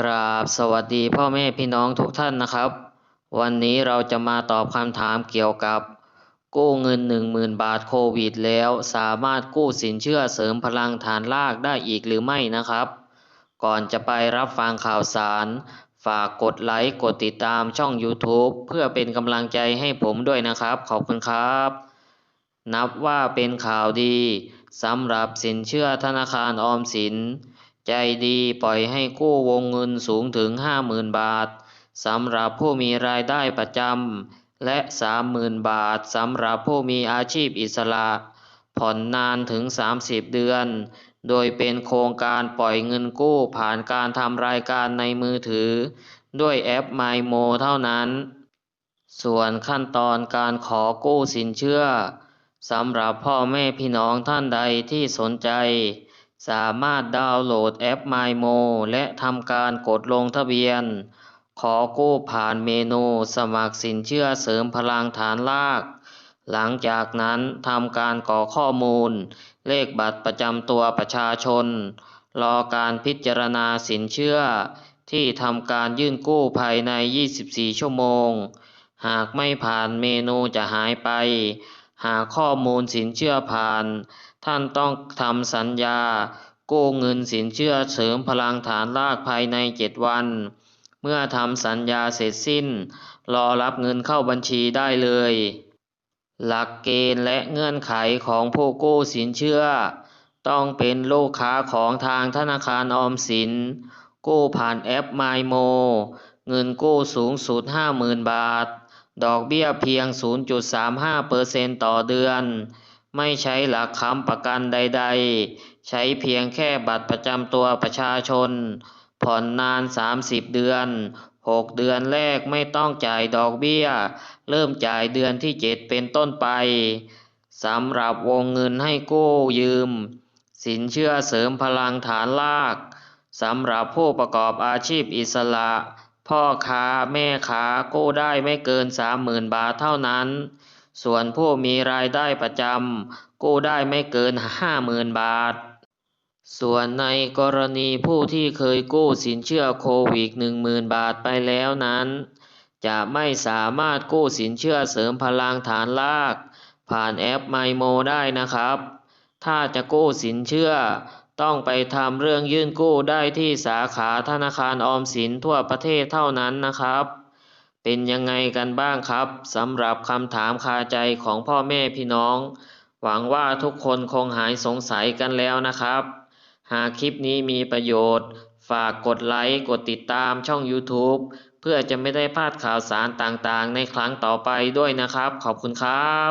กราบสวัสดีพ่อแม่พี่น้องทุกท่านนะครับ วันนี้เราจะมาตอบคำถามเกี่ยวกับ กู้เงินหนึ่งหมื่นบาทโควิด แล้วสามารถกู้สินเชื่อเสริมพลังฐานรากได้อีกหรือไม่นะครับ ก่อนจะไปรับฟังข่าวสาร ฝากกดไลค์กดติดตามช่อง YouTube เพื่อเป็นกำลังใจให้ผมด้วยนะครับ ขอบคุณครับ นับว่าเป็นข่าวดีสำหรับสินเชื่อธนาคารออมสิน ใจดีปล่อยให้กู้วงเงินสูงถึง 50,000 บาทสำหรับผู้มีรายได้ประจำและ 30,000 บาทสำหรับผู้มีอาชีพอิสระ ผ่อนนานถึง 30 เดือน โดยเป็นโครงการปล่อยเงินกู้ผ่านการทำรายการในมือถือ ด้วยแอป MyMo เท่านั้น ส่วนขั้นตอนการขอกู้สินเชื่อสำหรับพ่อแม่พี่น้องท่านใดที่สนใจ สามารถดาวน์โหลดแอป MyMo และทำการกดลงทะเบียน ขอกู้ผ่านเมนูสมัครสินเชื่อเสริมพลังฐานราก หลังจากนั้นทำการกรอกข้อมูล เลขบัตรประจำตัวประชาชน รอการพิจารณาสินเชื่อ ที่ทำการยื่นกู้ภายใน 24 ชั่วโมง หากไม่ผ่านเมนูจะหายไป หาข้อมูลสินเชื่อผ่าน ท่านต้องทำสัญญา กู้เงินสินเชื่อเสริมพลังฐานรากภายใน 7 วัน เมื่อทำสัญญาเสร็จสิ้น รอรับเงินเข้าบัญชีได้เลย หลักเกณฑ์และเงื่อนไขของผู้กู้สินเชื่อ ต้องเป็นลูกค้าของทางธนาคารออมสิน กู้ผ่านแอป MyMo เงินกู้สูงสุด 50,000 บาท ดอกเบี้ยเพียง 0.35%ต่อเดือน ไม่ใช้หลักค้ำประกันใด ๆ ใช้เพียงแค่บัตรประจำตัวประชาชน ผ่อนนาน 30 เดือน 6 เดือนแรกไม่ต้องจ่ายดอกเบี้ย เริ่มจ่ายเดือนที่ 7 เป็นต้นไป สำหรับวงเงินให้กู้ยืม สินเชื่อเสริมพลังฐานราก สำหรับผู้ประกอบอาชีพอิสระ พ่อค้าแม่ค้ากู้ได้ไม่เกิน 30,000 บาทเท่านั้น ส่วนผู้มีรายได้ประจำกู้ได้ไม่เกิน 50,000 บาท ส่วนในกรณีผู้ที่เคยกู้สินเชื่อโควิด 10,000 บาทไปแล้วนั้น จะไม่สามารถกู้สินเชื่อเสริมพลังฐานราก ผ่านแอป MyMo ได้นะครับ ถ้าจะกู้สินเชื่อ ต้องไปทำเรื่องยื่นกู้ได้ที่สาขาธนาคารออมสินทั่วประเทศเท่านั้นนะครับ เป็นยังไงกันบ้างครับสำหรับคำถามคาใจของพ่อแม่พี่น้อง หวังว่าทุกคนคงหายสงสัยกันแล้วนะครับ หากคลิปนี้มีประโยชน์ ฝากกดไลค์กดติดตามช่อง YouTube เพื่อจะไม่ได้พลาดข่าวสารต่างๆ ในครั้งต่อไปด้วยนะครับ ขอบคุณครับ